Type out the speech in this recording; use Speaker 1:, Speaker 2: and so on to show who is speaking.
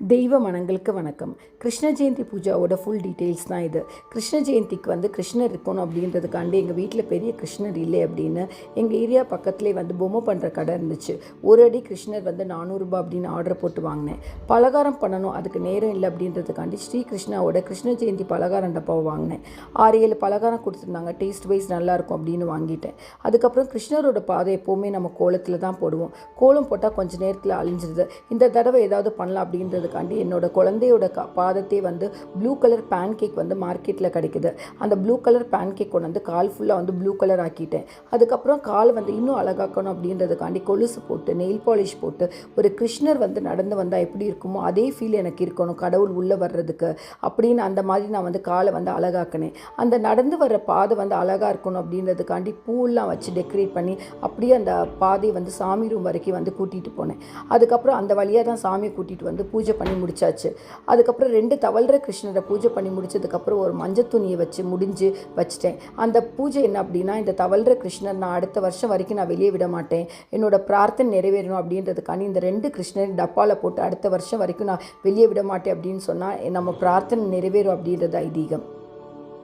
Speaker 1: தெய்வ மனங்களுக்கு வணக்கம். கிருஷ்ண ஜெயந்தி பூஜாவோட ஃபுல் டீட்டெயில்ஸ் தான் இது. கிருஷ்ண ஜெயந்திக்கு வந்து கிருஷ்ணர் இருக்கணும் அப்படின்றதுக்காண்டி எங்கள் வீட்டில் பெரிய கிருஷ்ணர் இல்லை அப்படின்னு எங்கள் ஏரியா பக்கத்துலேயே வந்து பொம்மை பண்ணுற கடை இருந்துச்சு. ஒரு அடி கிருஷ்ணர் வந்து நானூறுரூபா அப்படின்னு ஆர்டர் போட்டு வாங்கினேன். பலகாரம் பண்ணணும் அதுக்கு நேரம் இல்லை அப்படின்றதுக்காண்டி ஸ்ரீ கிருஷ்ணாவோட கிருஷ்ண ஜெயந்தி பலகாரம் டப்பாவை வாங்கினேன். ஆறு ஏழு பலகாரம் கொடுத்துருந்தாங்க. டேஸ்ட் வைஸ் நல்லாயிருக்கும் அப்படின்னு வாங்கிட்டேன். அதுக்கப்புறம் கிருஷ்ணரோட பாதை எப்போவுமே நம்ம கோலத்தில் தான் போடுவோம். கோலம் போட்டால் கொஞ்சம் நேரத்தில் அழிஞ்சிருது. இந்த தடவை ஏதாவது பண்ணலாம் அப்படின்றது அப்படின்றதுக்காண்டி என்னோட குழந்தையோட க பாதத்தை வந்து ப்ளூ கலர் பேன் கேக் வந்து மார்க்கெட்டில் கிடைக்குது. அந்த ப்ளூ கலர் பேன் கேக் கொண்டு வந்து கால் ஃபுல்லாக வந்து ப்ளூ கலர் ஆக்கிட்டேன். அதுக்கப்புறம் கால் வந்து இன்னும் அழகாக்கணும் அப்படின்றதுக்காண்டி கொலுசு போட்டு நெயில் பாலிஷ் போட்டு ஒரு கிருஷ்ணர் வந்து நடந்து வந்தால் எப்படி இருக்குமோ அதே ஃபீல் எனக்கு இருக்கணும் கடவுள் உள்ளே வர்றதுக்கு அப்படின்னு அந்த மாதிரி நான் வந்து காலை வந்து அழகாக்கினேன். அந்த நடந்து வர்ற பாதை வந்து அழகாக இருக்கணும் அப்படின்றதுக்காண்டி பூவெல்லாம் வச்சு டெக்கரேட் பண்ணி அப்படியே அந்த பாதையை வந்து சாமி ரூம் வரைக்கும் வந்து கூட்டிகிட்டு போனேன். அதுக்கப்புறம் அந்த வழியாக தான் சாமியை கூட்டிகிட்டு வந்து பூஜை பண்ணி முடிச்சாச்சு. அதுக்கப்புறம் ரெண்டு தவழ்கிற கிருஷ்ணரை பூஜை பண்ணி முடிச்சதுக்கப்புறம் ஒரு மஞ்சள் துணியை வச்சு முடிஞ்சு வச்சுட்டேன். அந்த பூஜை என்ன அப்படின்னா இந்த தவழ்கிற கிருஷ்ணர் நான் அடுத்த வருஷம் வரைக்கும் நான் வெளியே விட மாட்டேன். என்னோட பிரார்த்தனை நிறைவேறணும் அப்படின்றதுக்காண்டி இந்த ரெண்டு கிருஷ்ணர் டப்பாவில் போட்டு அடுத்த வருஷம் வரைக்கும் நான் வெளியே விட மாட்டேன் அப்படின்னு சொன்னால் நம்ம பிரார்த்தனை நிறைவேறும் அப்படின்றது ஐதீகம்.